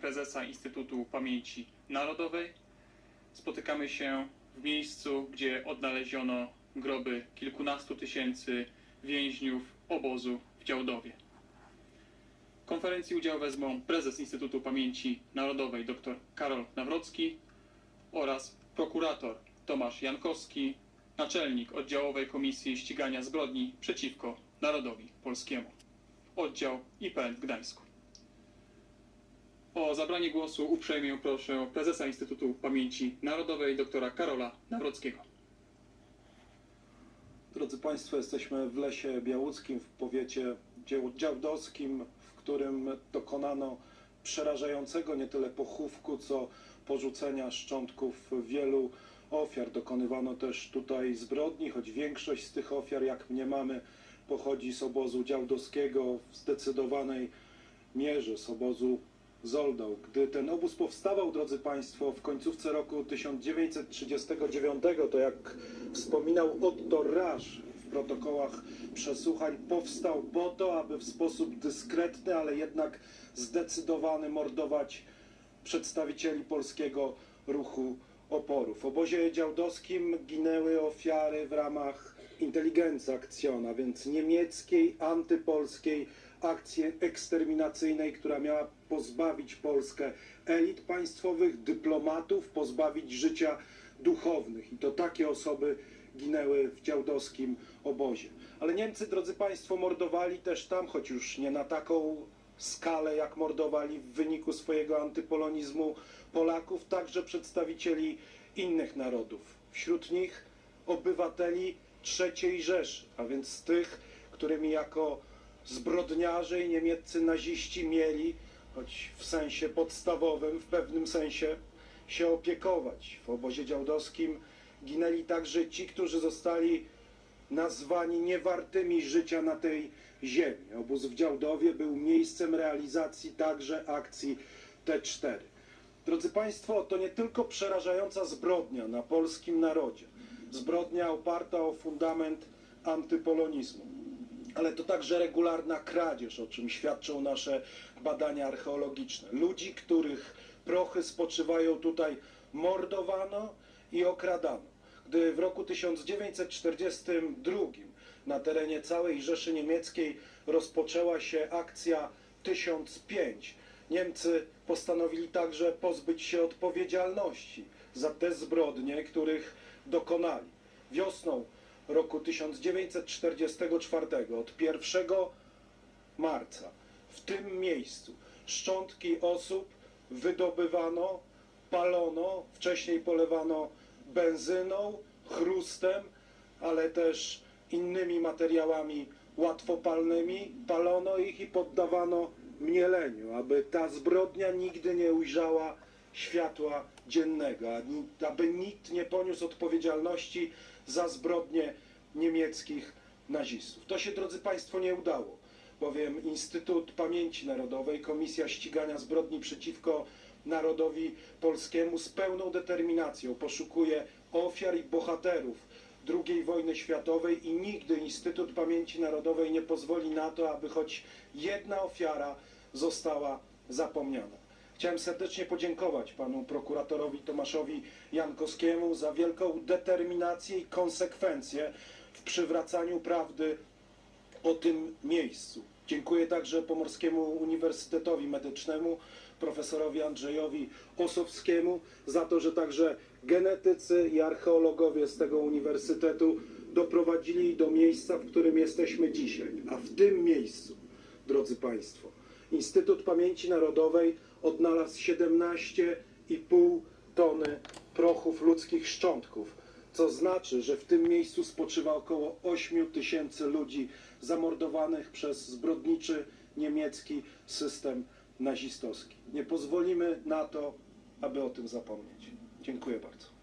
Prezesa Instytutu Pamięci Narodowej. Spotykamy się w miejscu, gdzie odnaleziono groby kilkunastu tysięcy więźniów obozu w Działdowie. W konferencji udział wezmą prezes Instytutu Pamięci Narodowej dr Karol Nawrocki oraz prokurator Tomasz Jankowski, naczelnik oddziałowej Komisji Ścigania Zbrodni przeciwko Narodowi Polskiemu, oddział IPN w Gdańsku. O zabranie głosu uprzejmie proszę prezesa Instytutu Pamięci Narodowej doktora Karola Nawrockiego. Drodzy Państwo, jesteśmy w Lesie Białuckim, w powiecie działdowskim, w którym dokonano przerażającego nie tyle pochówku, co porzucenia szczątków wielu ofiar. Dokonywano też tutaj zbrodni, choć większość z tych ofiar, jak mniemamy, pochodzi z obozu działdowskiego w zdecydowanej mierze, z obozu Zoldał. Gdy ten obóz powstawał, drodzy Państwo, w końcówce roku 1939, to jak wspominał Otto Rasz w protokołach przesłuchań, powstał po to, aby w sposób dyskretny, ale jednak zdecydowany mordować przedstawicieli polskiego ruchu oporu. W obozie działdowskim ginęły ofiary w ramach inteligencji akcjona, więc niemieckiej, antypolskiej akcji eksterminacyjnej, która miała pozbawić Polskę elit państwowych, dyplomatów, pozbawić życia duchownych. I to takie osoby ginęły w działdowskim obozie. Ale Niemcy, drodzy Państwo, mordowali też tam, choć już nie na taką skalę, jak mordowali w wyniku swojego antypolonizmu Polaków, także przedstawicieli innych narodów. Wśród nich obywateli III Rzeszy, a więc tych, którymi jako zbrodniarze i niemieccy naziści mieli, choć w sensie podstawowym, w pewnym sensie, się opiekować. W obozie działdowskim ginęli także ci, którzy zostali nazwani niewartymi życia na tej ziemi. Obóz w Działdowie był miejscem realizacji także akcji T4. Drodzy Państwo, to nie tylko przerażająca zbrodnia na polskim narodzie, zbrodnia oparta o fundament antypolonizmu, ale to także regularna kradzież, o czym świadczą nasze badania archeologiczne. Ludzi, których prochy spoczywają tutaj, mordowano i okradano. Gdy w roku 1942 na terenie całej Rzeszy Niemieckiej rozpoczęła się akcja 1005, Niemcy postanowili także pozbyć się odpowiedzialności za te zbrodnie, których dokonali. Wiosną roku 1944 od 1 marca w tym miejscu szczątki osób wydobywano, palono, wcześniej polewano benzyną, chrustem, ale też innymi materiałami łatwopalnymi, palono ich i poddawano mnieleniu, aby ta zbrodnia nigdy nie ujrzała światła dziennego, aby nikt nie poniósł odpowiedzialności za zbrodnie niemieckich nazistów. To się, drodzy Państwo, nie udało, bowiem Instytut Pamięci Narodowej, Komisja Ścigania Zbrodni przeciwko Narodowi Polskiemu z pełną determinacją poszukuje ofiar i bohaterów II wojny światowej i nigdy Instytut Pamięci Narodowej nie pozwoli na to, aby choć jedna ofiara została zapomniana. Chciałem serdecznie podziękować panu prokuratorowi Tomaszowi Jankowskiemu za wielką determinację i konsekwencję w przywracaniu prawdy o tym miejscu. Dziękuję także Pomorskiemu Uniwersytetowi Medycznemu, profesorowi Andrzejowi Osowskiemu za to, że także genetycy i archeologowie z tego uniwersytetu doprowadzili do miejsca, w którym jesteśmy dzisiaj. A w tym miejscu, drodzy Państwo, Instytut Pamięci Narodowej odnalazł 17,5 tony prochów ludzkich szczątków, co znaczy, że w tym miejscu spoczywa około 8 tysięcy ludzi zamordowanych przez zbrodniczy niemiecki system nazistowski. Nie pozwolimy na to, aby o tym zapomnieć. Dziękuję bardzo.